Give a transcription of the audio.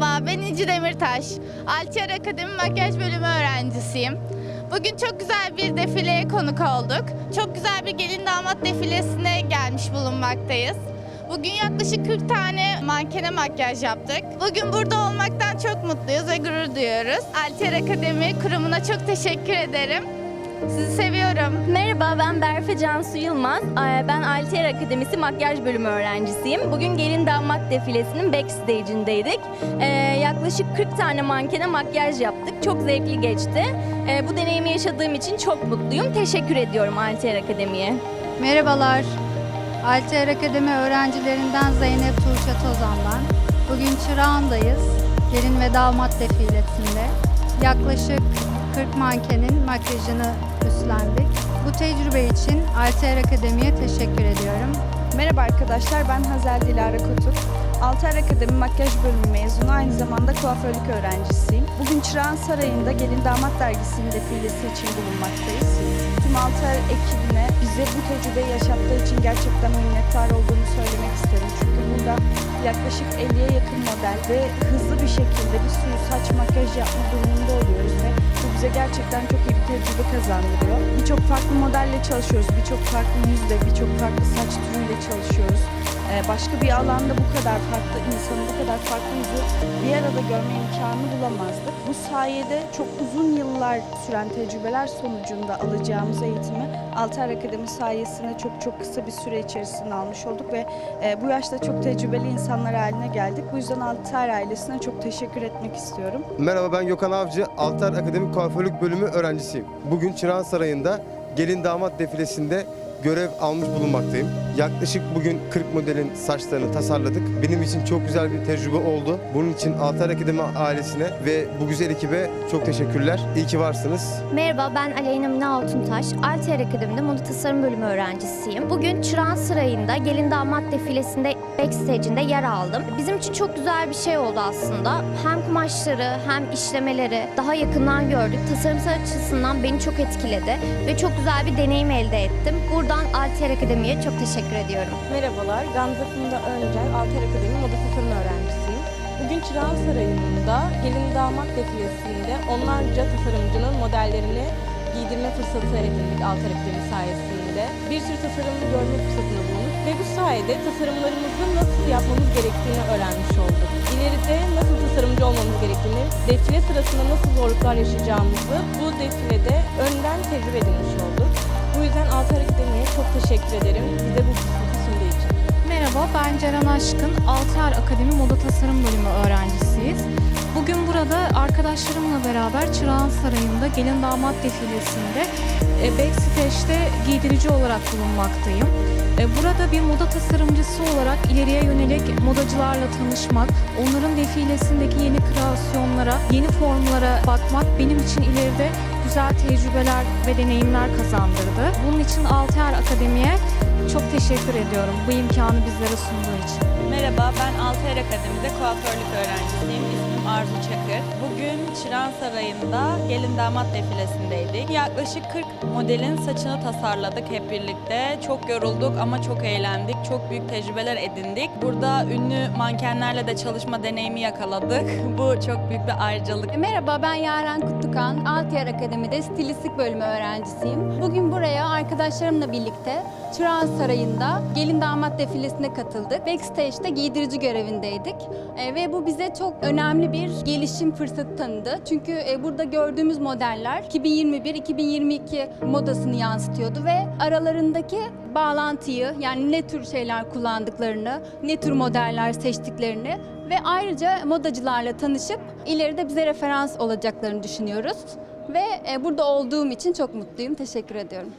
Demirtaş. Altiyer Akademi Makyaj Bölümü öğrencisiyim. Bugün çok güzel bir defileye konuk olduk. Çok güzel bir gelin damat defilesine gelmiş bulunmaktayız. Bugün yaklaşık 40 tane mankene makyaj yaptık. Bugün burada olmaktan çok mutluyuz ve gurur duyuyoruz. Altiyer Akademi kurumuna çok teşekkür ederim. Sizi seviyorum. Merhaba ben Berfe Cansu Yılmaz. Ben Altier Akademisi Makyaj Bölümü öğrencisiyim. Bugün gelin damat defilesinin backstage'indeydik. Ee, yaklaşık 40 tane mankene makyaj yaptık. Çok zevkli geçti. Ee, bu deneyimi yaşadığım için çok mutluyum. Teşekkür ediyorum Altier Akademi'ye. Merhabalar. Altair Akademi öğrencilerinden Zeynep Tuğçe Tozan ben. Bugün Çırağan'dayız. Gelin ve damat defilesinde. Yaklaşık 40 mankenin makyajını üstlendik. Bu tecrübe için Altair Akademi'ye teşekkür ediyorum. Merhaba arkadaşlar, ben Hazel Dilara Kutuk. Altar Akademi Makyaj Bölümü mezunu, aynı zamanda kuaförlük öğrencisiyim. Bugün Çırağan Sarayı'nda Gelin Damat Dergisi'nin defilesi için bulunmaktayız. Tüm Altar ekibine bize bu tecrübeyi yaşattığı için gerçekten minnettar olduğumu söylemek isterim. Çünkü burada yaklaşık 50'ye yakın model ve hızlı bir şekilde bir sürü saç makyaj yapma durumunda oluyoruz bize gerçekten çok iyi bir tecrübe kazandırıyor. Birçok farklı modelle çalışıyoruz, birçok farklı yüzle, birçok farklı saç türüyle çalışıyoruz. Ee, başka bir alanda bu kadar farklı insanı, bu kadar farklı yüzü bir arada görme imkanı bulamazdık. Bu sayede çok uzun yıllar süren tecrübeler sonucunda alacağımız eğitimi Altar Akademi sayesinde çok çok kısa bir süre içerisinde almış olduk ve e, bu yaşta çok tecrübeli insanlar haline geldik. Bu yüzden Altar ailesine çok teşekkür etmek istiyorum. Merhaba ben Gökhan Avcı, Altar Akademi Kuaförlük Bölümü öğrencisiyim. Bugün Çırağan Sarayı'nda gelin damat defilesinde görev almış bulunmaktayım. Yaklaşık bugün 40 modelin saçlarını tasarladık. Benim için çok güzel bir tecrübe oldu. Bunun için Altar Akademi ailesine ve bu güzel ekibe çok teşekkürler. İyi ki varsınız. Merhaba ben Aleyna Mine Altuntaş. Altier Akademi'de moda tasarım bölümü öğrencisiyim. Bugün Çırağan Sarayı'nda gelin damat defilesinde backstage'inde yer aldım. Bizim için çok güzel bir şey oldu aslında. Hem kumaşları hem işlemeleri daha yakından gördük. Tasarımsal açısından beni çok etkiledi ve çok güzel bir deneyim elde ettim. Buradan Altier Akademi'ye çok teşekkür ediyorum. Merhabalar, Gamze Funda Öncel, Alter Akademi Moda Tasarım Öğrencisiyim. Bugün Çırağan Sarayı'nda gelin damat defilesinde onlarca tasarımcının modellerini giydirme fırsatı edindik Alter Akademi sayesinde. Bir sürü tasarımı görme fırsatına bulunduk ve bu sayede tasarımlarımızı nasıl yapmamız gerektiğini öğrenmiş olduk. İleride nasıl tasarımcı olmamız gerektiğini, defile sırasında nasıl zorluklar yaşayacağımızı bu defilede önden tecrübe edinmiş olduk. Bu yüzden Alter Akademi'ye çok teşekkür ederim bize bu fırsatı sunduğu için. Merhaba, ben Ceren Aşkın. Altar Akademi Moda Tasarım Bölümü öğrencisiyiz. Bugün burada arkadaşlarımla beraber Çırağan Sarayı'nda gelin damat defilesinde e, backstage'de giydirici olarak bulunmaktayım. E, Burada bir moda tasarımcısı olarak ileriye yönelik modacılarla tanışmak, onların defilesindeki yeni kreasyonlara, yeni formlara bakmak benim için ileride güzel tecrübeler ve deneyimler kazandırdı. Bunun için Alter Akademi'ye çok teşekkür ediyorum bu imkanı bizlere sunduğu için. Merhaba, ben Altair Akademi'de kuaförlük öğrencisiyim. Arzu Çakır. Bugün Çırağan Sarayı'nda gelin damat defilesindeydik. Yaklaşık 40 modelin saçını tasarladık hep birlikte. Çok yorulduk ama çok eğlendik. Çok büyük tecrübeler edindik. Burada ünlü mankenlerle de çalışma deneyimi yakaladık. Bu çok büyük bir ayrıcalık. Merhaba ben Yaren Kutlukan. Altiyer Akademi'de stilistik bölümü öğrencisiyim. Bugün buraya arkadaşlarımla birlikte Çırağan Sarayı'nda gelin damat defilesine katıldık. Backstage'de giydirici görevindeydik. E, ve bu bize çok önemli bir gelişim fırsatı tanıdı. Çünkü e, burada gördüğümüz modeller 2021-2022 modasını yansıtıyordu ve aralarındaki bağlantıyı yani ne tür şeyler kullandıklarını, ne tür modeller seçtiklerini ve ayrıca modacılarla tanışıp ileride bize referans olacaklarını düşünüyoruz. Ve e, burada olduğum için çok mutluyum. Teşekkür ediyorum.